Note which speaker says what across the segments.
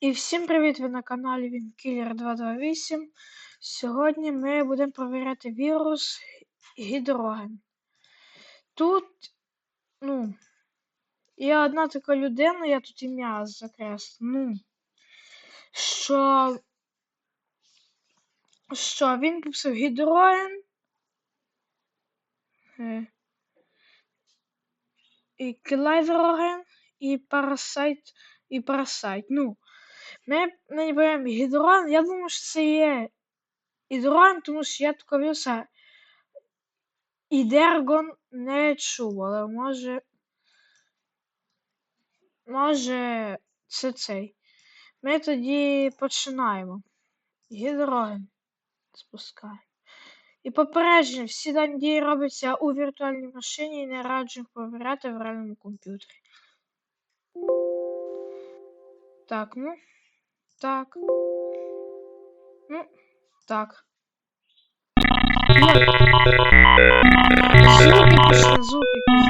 Speaker 1: І всім привіт! Ви на каналі Вінкілер 228. Сьогодні ми будемо перевіряти вірус гідроген. Тут, ну, є одна така людина, я тут ім'я закреслю, ну, що, що він писав гідроген. е, І клайвероген, і парасайт, і парасайт. Ну, ми не беремо гідрон. Я думаю, що це є гідрон, тому що я такого віруса ідергон не чув, але може. Може, це цей. Ми тоді починаємо. Гідроген спускаємо. І попередження, всі дані дії робляться у віртуальній машині і не раджу їх перевіряти в реальному комп'ютері. Так, ну. Так. Ну, так. Ой. Звуки пішли, звуки.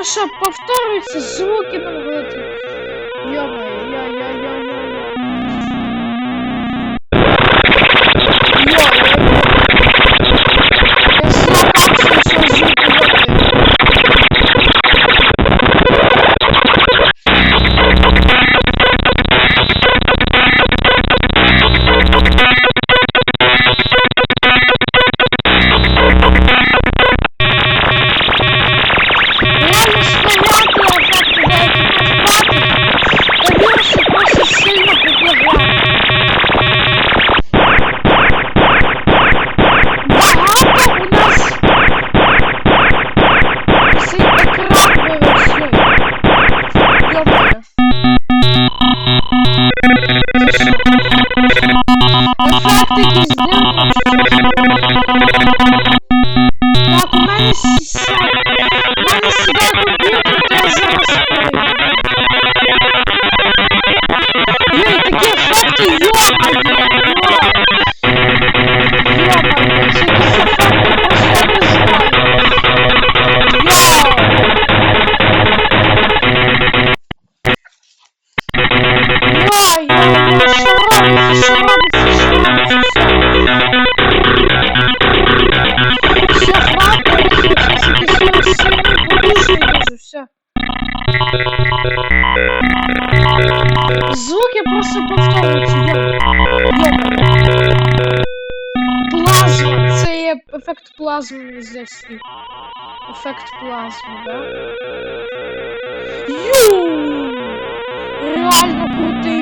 Speaker 1: Воно що, повторюється, звуки там будуть. я я йо-йо-йо-йо-йо. Йо-йо-йо. Я потужний дуже, все. Звуки просто повторюються, йо. Йо. Плазма, це є ефект плазми, здається. Ефект плазми, да? Ю! Реально крутий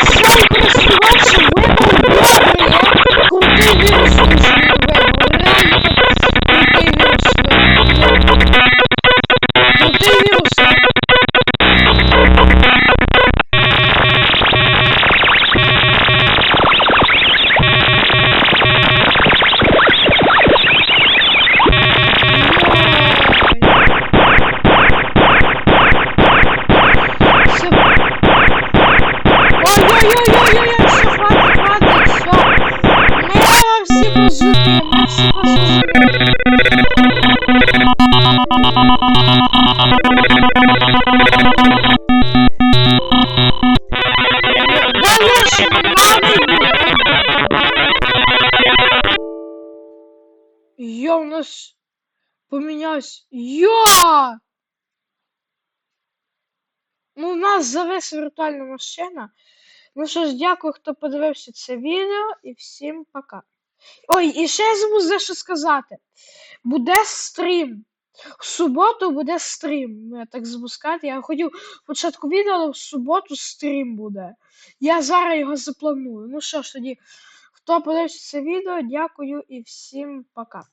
Speaker 1: Sen burası duvar şey. Bu ne kadar duvar ya? Kurtuldum. Я у нас поменялась. Я! Ну, у нас завис віртуальна машина. Ну що ж, дякую, хто подивився це відео, і всім пока. Ой, і ще я забув за що сказати. Буде стрім. В суботу буде стрім. Ну, я так запускати. Я хотів початку відео, але в суботу стрім буде. Я зараз його запланую. Ну що ж тоді, хто подивився це відео, дякую і всім пока.